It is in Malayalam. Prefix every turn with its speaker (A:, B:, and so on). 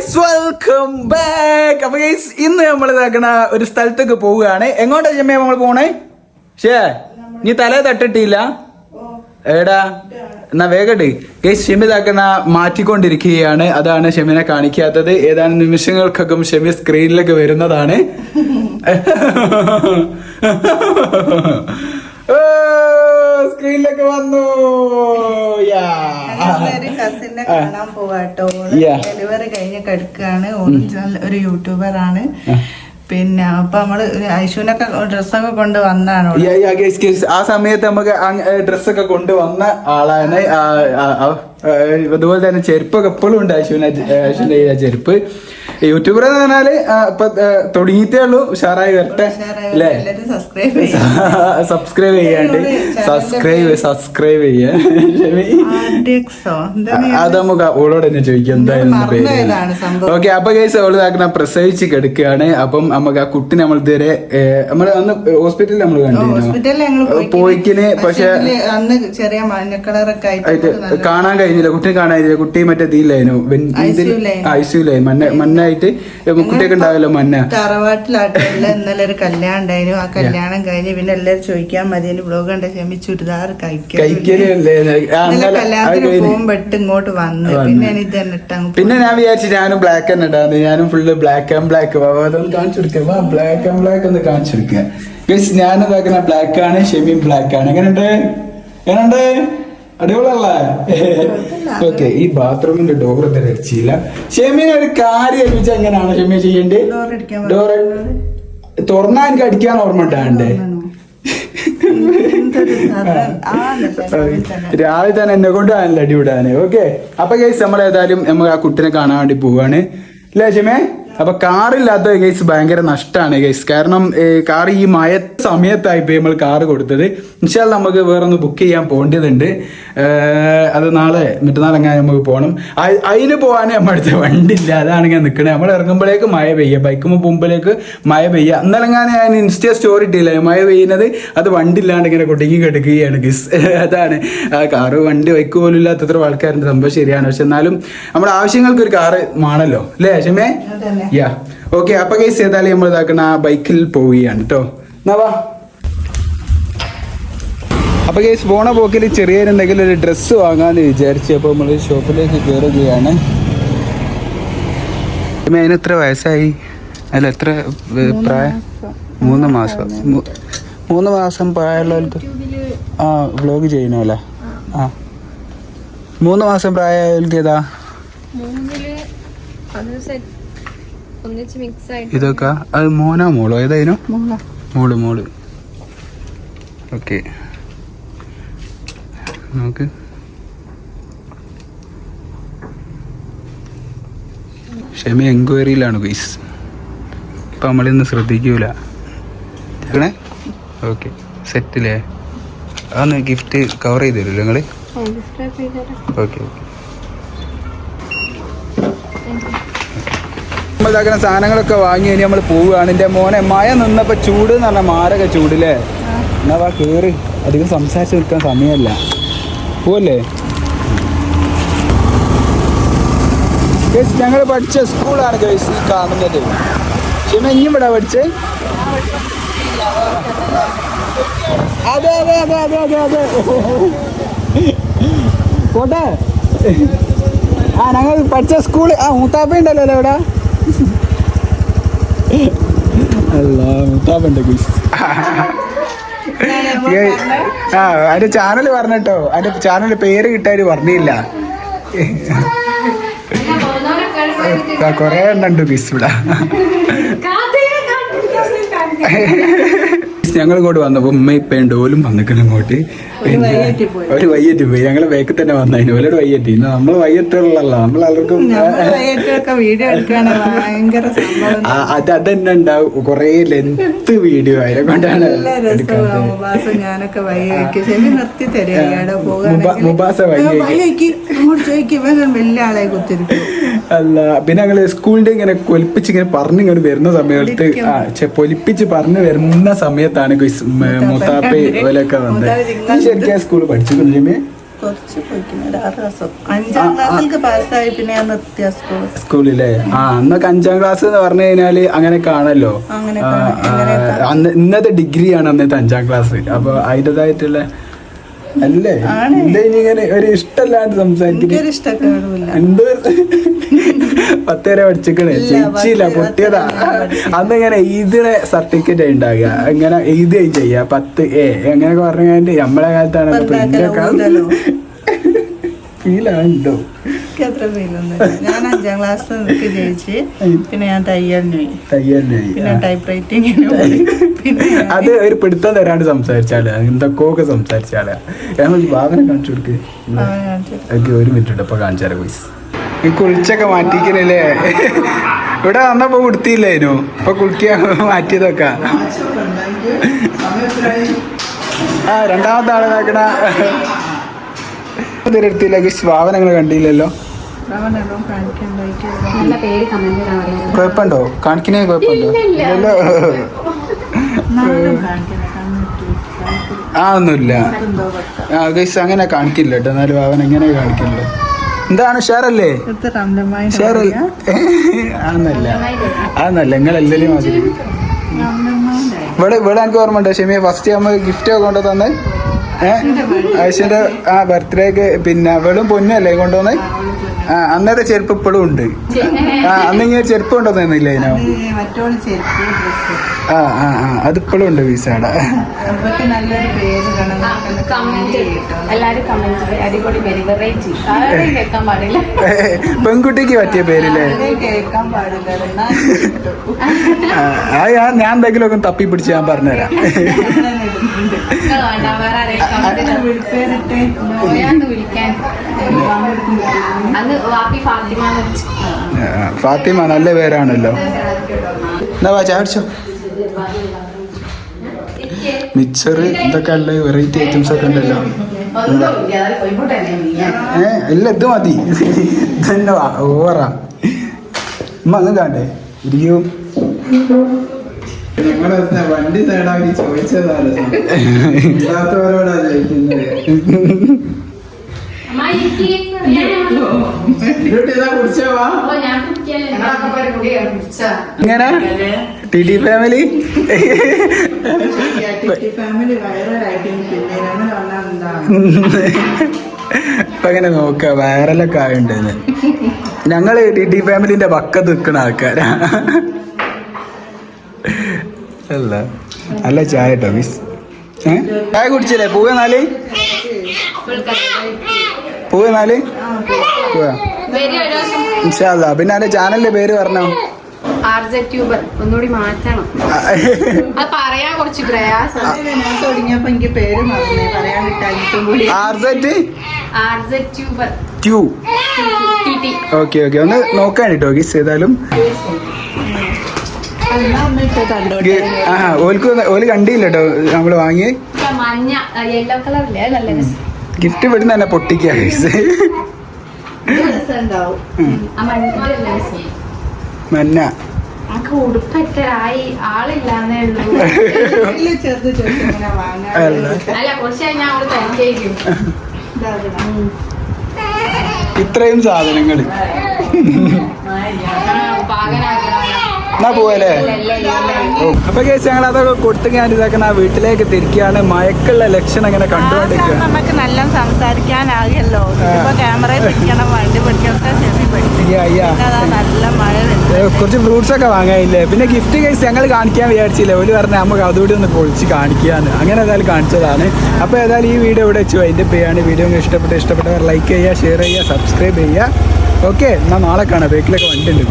A: ഗൈസ് വെൽക്കം ബാക്ക് അപ്പൊ ഗൈസ് ഇന്ന് നമ്മൾ ഇതാക്കണ ഒരു സ്ഥലത്തേക്ക് പോവുകയാണ്. എങ്ങോട്ടാ ചെമ്മ നമ്മൾ പോണേ? ഷേ നീ തല തട്ടിട്ടില്ല? എടാ എന്നാ വേഗട്ട് ഗൈസ് ഷെമി ഇതാക്കണ മാറ്റിക്കൊണ്ടിരിക്കുകയാണ്. അതാണ് ഷെമിനെ കാണിക്കാത്തത്. ഏതാനും നിമിഷങ്ങൾക്കകം ഷെമി സ്ക്രീനിലേക്ക് വരുന്നതാണ്. ഓ, സ്ക്രീനിലേക്ക് വന്നു.
B: കസിനെ കാണാൻ പോവാട്ടോ. ഡെലിവറി കഴിഞ്ഞ് കിടക്കാണ്. ഒറിജിനൽ ഒരു യൂട്യൂബർ ആണ്. പിന്നെ അപ്പൊ നമ്മൾ ഐശുവിനൊക്കെ ഡ്രസ്സൊക്കെ കൊണ്ട് വന്നാണ്.
A: ആ സമയത്ത് നമുക്ക് ഡ്രസ്സൊക്കെ കൊണ്ടുവന്ന ആളാണ്. ആ, ആ, ആ, ആ, അതുപോലെ തന്നെ ചെരുപ്പൊക്കെ എപ്പോഴും ഉണ്ട് ഐശുവിന് ഐശുവിന്റെ ചെരുപ്പ്. യൂട്യൂബർ എന്ന് പറഞ്ഞാൽ ഇപ്പൊ തുടങ്ങിയിട്ടേ ഉള്ളൂ. ഉഷാറായി വരട്ടെ. അല്ലേ?
B: സബ്സ്ക്രൈബ് ചെയ്യാം.
A: സബ്സ്ക്രൈബ് ചെയ്യാണ്ട്. സബ്സ്ക്രൈബ് സബ്സ്ക്രൈബ് ചെയ്യാ. അത്? നമുക്ക് ഓളോട് തന്നെ ചോദിക്കാം. എന്തായാലും പേര്. ഓക്കെ അപ്പൊ കേസ് ഓൾ ഇതാക്കുന്ന പ്രസവിച്ച് കിടക്കുകയാണ്. അപ്പം നമുക്ക് ആ കുട്ടി നമ്മൾ ഇതുവരെ നമ്മൾ അന്ന് ഹോസ്പിറ്റലിൽ നമ്മൾ കണ്ടിരുന്നു? പോയിക്കിന്. പക്ഷെ
B: അന്ന് ചെറിയ ആയിട്ട്
A: കാണാൻ കഴിഞ്ഞില്ല. കുട്ടിയെ കാണാൻ കഴിഞ്ഞില്ല. കുട്ടി മറ്റേ ഇതിലായിരുന്നു.
B: ഐ സിയുലായി
A: മഞ്ഞ മഞ്ഞ മഞ്ഞായിട്ട് കുട്ടിയൊക്കെ ഉണ്ടാവല്ലോ മഞ്ഞ
B: തറവാട്ടിലാട്ടില്ല ഇന്നലെ ഒരു കല്യാണം ഉണ്ടായിരുന്നു. ആ കല്യാണം കഴിഞ്ഞ് പിന്നെ എല്ലാരും ചോദിക്കാൻ മതി. ബ്ലോഗ് കണ്ട ക്ഷമി ചുരിദാർ കല്യാണത്തിന് ഇങ്ങോട്ട് വന്ന്. പിന്നെ ഞാൻ ഇത് തന്നെ
A: പിന്നെ ഞാൻ വിചാരിച്ചു ഞാനും ബ്ലാക്ക് തന്നെ ഇട്ടാന്ന് ഞാനും ഫുള്ള് ബ്ലാക്ക് ആൻഡ് ബ്ലാക്ക് അതൊന്ന് കാണിച്ചു കൊടുക്കുക വാ ബ്ലാക്ക് ആൻഡ് ബ്ലാക്ക് ഒന്ന് കാണിച്ചു കൊടുക്കുക ഗൈസ് ഞാൻ ഇതാക്കുന്ന ബ്ലാക്ക് ആണ് ഷെമിയും ബ്ലാക്ക് ആണ്. എങ്ങനെയുണ്ട്? എങ്ങനെയുണ്ട്? അടിപൊളിയല്ലേ ഓക്കെ ഈ ബാത്റൂമിന്റെ ഡോർ ഇതുവരെ അടിച്ചില്ല. ഷെമിനെ ഒരു കാര്യം ഏൽപ്പിച്ച എങ്ങനെയാണ് ഷെമി ചെയ്യേണ്ടത്?
B: ഡോർ
A: തുറന്നാ എനിക്ക് അടിക്കാൻ ഓർമ്മ ഉണ്ടാകണ്ടേ
B: തന്നെ.
A: രാവിലെ തന്നെ എന്നെ കൊണ്ട് ആണല്ലോ അടി വിടാന് ഓക്കെ അപ്പൊ കേസ് നമ്മൾ ഏതായാലും നമുക്ക് ആ കുട്ടിനെ കാണാൻ വേണ്ടി പോവാണ്. അല്ലേ ഷമേ അപ്പൊ കാറില്ലാത്ത ഗൈസ് ഭയങ്കര നഷ്ടമാണ് ഗൈസ് കാരണം കാർ ഈ മഴ സമയത്തായി പോയി നമ്മൾ കാറ് കൊടുത്തത്. ഇൻഷാൽ നമുക്ക് വേറെ ഒന്ന് ബുക്ക് ചെയ്യാൻ പോകേണ്ടതുണ്ട്. അത് നാളെ മറ്റന്നാൾ എങ്ങനെ നമുക്ക് പോകണം അതിന് പോകാൻ നമ്മുടെ അടുത്ത് വണ്ടില്ല അതാണ് ഞാൻ നിൽക്കണേ നമ്മൾ ഇറങ്ങുമ്പോഴേക്ക് മഴ പെയ്യുക ബൈക്കുമ്പോൾ പോകുമ്പോഴേക്ക് മഴ പെയ്യുക ഇന്നലെങ്ങാനും ഞാൻ ഇൻസ്റ്റ സ്റ്റോറി ഇട്ടില്ല? മഴ പെയ്യുന്നത് അത് വണ്ടി ഇല്ലാണ്ട് ഇങ്ങനെ കൊട്ടിങ്ങി കിടക്കുകയാണ് ഗിസ് അതാണ്. കാറ് വണ്ടി ബൈക്ക് പോലും ഇല്ലാത്തത്ര ആൾക്കാരുണ്ട്. സംഭവം ശരിയാണ്. പക്ഷെ എന്നാലും നമ്മുടെ ആവശ്യങ്ങൾക്ക് ഒരു കാറ് വേണമല്ലോ അല്ലേ ഷമേ. യാ ഓക്കെ അപ്പൊ കേസ് ഏതായാലും നമ്മൾ ഇതാക്കണ ആ ബൈക്കിൽ പോവുകയാണ് കേട്ടോ എന്നാവാ അപ്പൊ കേസ് പോണ പോക്കിൽ ചെറിയ എന്തെങ്കിലും ഒരു ഡ്രസ്സ് വാങ്ങാന്ന് വിചാരിച്ചു അപ്പൊ നമ്മൾ ഷോപ്പിലേക്ക് കയറുകയാണ് അതിന് എത്ര വയസ്സായി? അല്ല എത്ര പ്രായം? മൂന്ന് മാസം. മൂന്ന് മാസം പ്രായമുള്ളവർക്ക് ആ വ്ലോഗ് ചെയ്യണല്ലേ ആ. മൂന്ന് മാസം പ്രായമായവർക്ക് ഏതാ? ഇതൊക്കെ? അത് മോനോ മോളോ? ഏതായിരുന്നു? മോൾ. മോൾ ഓക്കെ. നമുക്ക് ക്ഷമ എൻക്വയറിയിലാണ് ഗൈസ്. ഇപ്പം നമ്മളിന്ന് ശ്രദ്ധിക്കൂല. കേൾക്കണേ ഓക്കെ. സെറ്റില്ലേ അതൊന്ന് ഗിഫ്റ്റ് കവർ ചെയ്ത് തരുമല്ലോ നിങ്ങൾ ഓക്കെ ഓക്കെ. നമ്മളിതാക്കുന്ന സാധനങ്ങളൊക്കെ വാങ്ങി ഇനി നമ്മൾ പോവുകയാണ്. എന്റെ മോനെ മഴ നിന്നപ്പോൾ ചൂട് എന്ന് പറഞ്ഞാൽ മാരക ചൂടില്ലേ എന്നാ വാ കയറി അധികം സംസാരിച്ച് നിൽക്കാൻ സമയമല്ല. പോവല്ലേ? ഞങ്ങൾ പഠിച്ച സ്കൂളാണ് ഗൈസ് ഈ കാണുന്നത്. ഷിമ ഇനിയും ഇവിടെ പഠിച്ചേ. അതെ അതെ അതെ അതെ അതെ അതെ. ആ ഞങ്ങൾ പഠിച്ച സ്കൂൾ ആ മൂത്താപ്പ ഉണ്ടല്ലോ ഇവിടെ അല്ല മൂത്താപ്പ ഉണ്ട് ഗുസ് ആ അതിന്റെ ചാനൽ പറഞ്ഞിട്ടോ. അതിന്റെ ചാനൽ പേര് കിട്ടാൻ പറഞ്ഞില്ല. കൊറേ എണ്ണുണ്ട് ഗുസ് ഇവിടെ. ഞങ്ങൾ ഇങ്ങോട്ട് വന്നപ്പോ ഉമ്മ ഇപ്പയും ഡോലും വന്നിക്കണം ഇങ്ങോട്ട് പിന്നെ. ഒരു വയ്യറ്റി പോയി ഞങ്ങൾ ബേക്കിൽ തന്നെ വന്നതിന് ഓലോട് വയ്യറ്റി ഇന്ന് നമ്മൾ വയ്യത്തുള്ളല്ലോ നമ്മൾ
B: ആൾക്കും സംഭവം.
A: അത് അതന്നെ ഉണ്ടാവും കൊറേ ലെന്ത് വീഡിയോ ആയിരം കൊണ്ടാണ്
B: മുബാസ
A: അല്ല പിന്നെ ഞങ്ങൾ സ്കൂളിന്റെ ഇങ്ങനെ കൊലിപ്പിച്ച് ഇങ്ങനെ പറഞ്ഞു ഇങ്ങനെ വരുന്ന സമയത്ത് പൊലിപ്പിച്ച് പറഞ്ഞു വരുന്ന സമയത്താണ് ഗുസ്- മ- മുത്താപ്പ ഓലൊക്കെ വന്നത് ശരിക്കും സ്കൂളിൽ പഠിച്ചിട്ടില്ലേ സ്കൂളിലെ? ആ അന്നൊക്കെ അഞ്ചാം ക്ലാസ് എന്ന് പറഞ്ഞു കഴിഞ്ഞാൽ അങ്ങനെ കാണല്ലോ. അന്ന് ഇന്നത്തെ ഡിഗ്രിയാണ് അന്നത്തെ അഞ്ചാം ക്ലാസ്. അപ്പൊ അതിന്റെതായിട്ടുള്ള അല്ലേ. ഇങ്ങനെ ഒരു ഇഷ്ടമല്ലാണ്ട് സംസാരിക്കുന്നത് എന്തോ? പത്ത് വരെ പഠിച്ചിക്കണേ ജയിച്ചില്ല പൊട്ടിയതാ. അന്ന് ഇങ്ങനെ എഴുതിയുടെ സർട്ടിഫിക്കറ്റ് ഉണ്ടാകുക ഇങ്ങനെ എഴുതി ചെയ്യുക പത്ത് എ അങ്ങനെയൊക്കെ പറഞ്ഞു നമ്മളെ കാലത്താണ്
B: ഇപ്പൊ എന്താക്കലോ, ഊതലോ. അത്ര ഫീലൊന്നുമില്ല. ഞാൻ അഞ്ചാം ക്ലാസ് എനിക്ക് ജയിച്ച് പിന്നെ ഞാൻ തയ്യലിന് പോയി. പിന്നെ ടൈപ്പ് റൈറ്റിങ്ങിന് പിന്നെ
A: അത് ഒരു പിടുത്തം തരാണ്ട് സംസാരിച്ചാൽ. എന്തൊക്കെ സംസാരിച്ചാൽ. ഞാൻ ഭാവന കാണിച്ചു കൊടുക്ക്. ഒരു മിനിറ്റ് ഉണ്ട്. ഇപ്പൊ കാണിച്ചാലോ പോയിസ് ഈ കുളിച്ചൊക്കെ മാറ്റിക്കണല്ലേ ഇവിടെ വന്നപ്പോ കുടുത്തിയില്ലേനു ഇപ്പൊ കുളിക്കാൻ മാറ്റിയതൊക്കെ. ആ രണ്ടാമത്തെ ആളെ നോക്കണ. സ്വാപനങ്ങൾ കണ്ടില്ലല്ലോ. കുഴപ്പമുണ്ടോ? കാണിക്കണേ കുഴപ്പമുണ്ടോ? ഇല്ലല്ലോ. ആ ഒന്നുമില്ല. ആ ഗൈസ് അങ്ങനെ കാണിക്കില്ല കേട്ടോ. എന്നാലും അവൻ എങ്ങനെ കാണിക്കില്ല എന്താണ് ഷെയറല്ലേ ഷെയറല്ല ആന്നല്ല. ആന്നല്ല നിങ്ങളെല്ലാരും മാതിരി. ഇവിടെ ഇവിടെ എനിക്ക് ഓർമ്മ ഉണ്ടോ ഷെമിയ ഫസ്റ്റ് നമ്മൾ ഗിഫ്റ്റ് ഒക്കെ കൊണ്ടു തന്നെ. ഏഹ് ആയിഷന്റെ ആ ബർത്ത്ഡേക്ക് പിന്നെ വെളും പൊന്നല്ലേ കൊണ്ടുവന്ന്? ആ അന്നത്തെ ചെരുപ്പ് ഇപ്പോഴും ഉണ്ട്. ആ അന്ന് ഇങ്ങനെ ചെരുപ്പ് കൊണ്ടുവന്നില്ല
B: മറ്റോൾ
A: ആ ആ ആ
C: അത് ഇപ്പോഴും ഉണ്ട് പാടില്ല.
A: പെൺകുട്ടിക്ക് പറ്റിയ പേരില്ലേ. ആ, ഞാൻ എന്തെങ്കിലും ഒക്കെ തപ്പി പിടിച്ച് ഞാൻ പറഞ്ഞുതരാം.
C: അന്ന് ഫാത്തിമ
A: നല്ല പേരാണല്ലോ. എന്നാ വാ ചാടിച്ചോ മിച്ചർ ഇതൊക്കെ ഉള്ള വെറൈറ്റി ഐറ്റംസ് ഒക്കെ ഉണ്ടല്ലോ. ഏ ഇല്ല ഇത് മതി. ഇതന്നെ വാ ഓവറാ. ഉമ്മ അങ്ങ് കാണ്ടേ? ഇരിക്കൂ.
D: വണ്ടി നേടാക്കി ചോദിച്ചതാണ്. ഇല്ലാത്തവരോടാ ചോദിക്കുന്നത്.
A: ഇങ്ങനെ ടി ഡി ഫാമിലി? ഇപ്പൊ അങ്ങനെ നോക്ക വൈറലൊക്കെ ആയുണ്ട് ഞങ്ങൾ ടി ടി ഫാമിലിന്റെ പക്കത്ത് നിൽക്കണ ആൾക്കാരാ. അല്ല നല്ല ചായ കേട്ടോ മിസ് ചായ കുടിച്ചില്ലേ? പൂവെന്നാൽ നാല്? ഇൻഷാല്ല പിന്നെ അതിന്റെ ചാനലിന്റെ പേര് പറഞ്ഞോ?
C: ഒന്നുകൂടി മാറ്റണം. അത് പറയാൻ കുറച്ച് പ്രയാസം.
B: ഞാൻ തുടങ്ങിയപ്പോ എനിക്ക് പേര് മറന്നേ. പറയാൻ കിട്ടാഞ്ഞിട്ടും കൂടി.
A: Okay okay. ഒന്ന് നോക്കാൻ കേട്ടോ ഗിസ് ചെയ്താലും ആ ഓൽക്ക് ഓൽ കണ്ടില്ല കേട്ടോ നമ്മൾ വാങ്ങി
C: മഞ്ഞ യെല്ലോ കളർ നല്ല
A: ഗിഫ്റ്റ് ഇവിടുന്ന് തന്നെ പൊട്ടിക്കുക
C: മഞ്ഞ. ആളില്ലാന്നേ ഉള്ളൂ.
A: അല്ല.
C: കുറച്ച് കഴിഞ്ഞാൽ
B: ഇതാകണം.
A: ഇത്രയും സാധനങ്ങൾ
C: പാകനാക്കണം
A: എന്നാ പോവല്ലേ? അപ്പൊ കേസ് ഞങ്ങൾ അതൊക്കെ കൊടുത്ത് ഞാൻ ഇതാക്കുന്ന ആ വീട്ടിലേക്ക് തിരിക്കുകയാണ് മയക്കുള്ള ലക്ഷണം ഇങ്ങനെ കണ്ടുകൊണ്ടിരിക്കുക
B: നമുക്ക് നല്ല
A: സംസാരിക്കാനാകല്ലോ കുറച്ച് ഫ്രൂട്ട്സ് ഒക്കെ വാങ്ങാനില്ലേ? പിന്നെ ഗിഫ്റ്റ് കേസ് ഞങ്ങൾ കാണിക്കാൻ വിചാരിച്ചില്ല? ഒരു പറഞ്ഞ നമുക്ക് അതുകൂടി ഒന്ന് പൊളിച്ച് കാണിക്കാന്ന്. അങ്ങനെ ഏതായാലും കാണിച്ചതാണ്. അപ്പോൾ ഏതായാലും ഈ വീഡിയോ ഇവിടെ വെച്ചു. അതിന്റെ പേയാണ് വീഡിയോ. ഇഷ്ടപ്പെട്ട ഇഷ്ടപ്പെട്ടവർ ലൈക്ക് ചെയ്യുക ഷെയർ ചെയ്യുക സബ്സ്ക്രൈബ് ചെയ്യുക. ഓക്കെ എന്നാൽ നാളെ കാണാം. ബേക്കിലൊക്കെ വണ്ടി ഉണ്ട്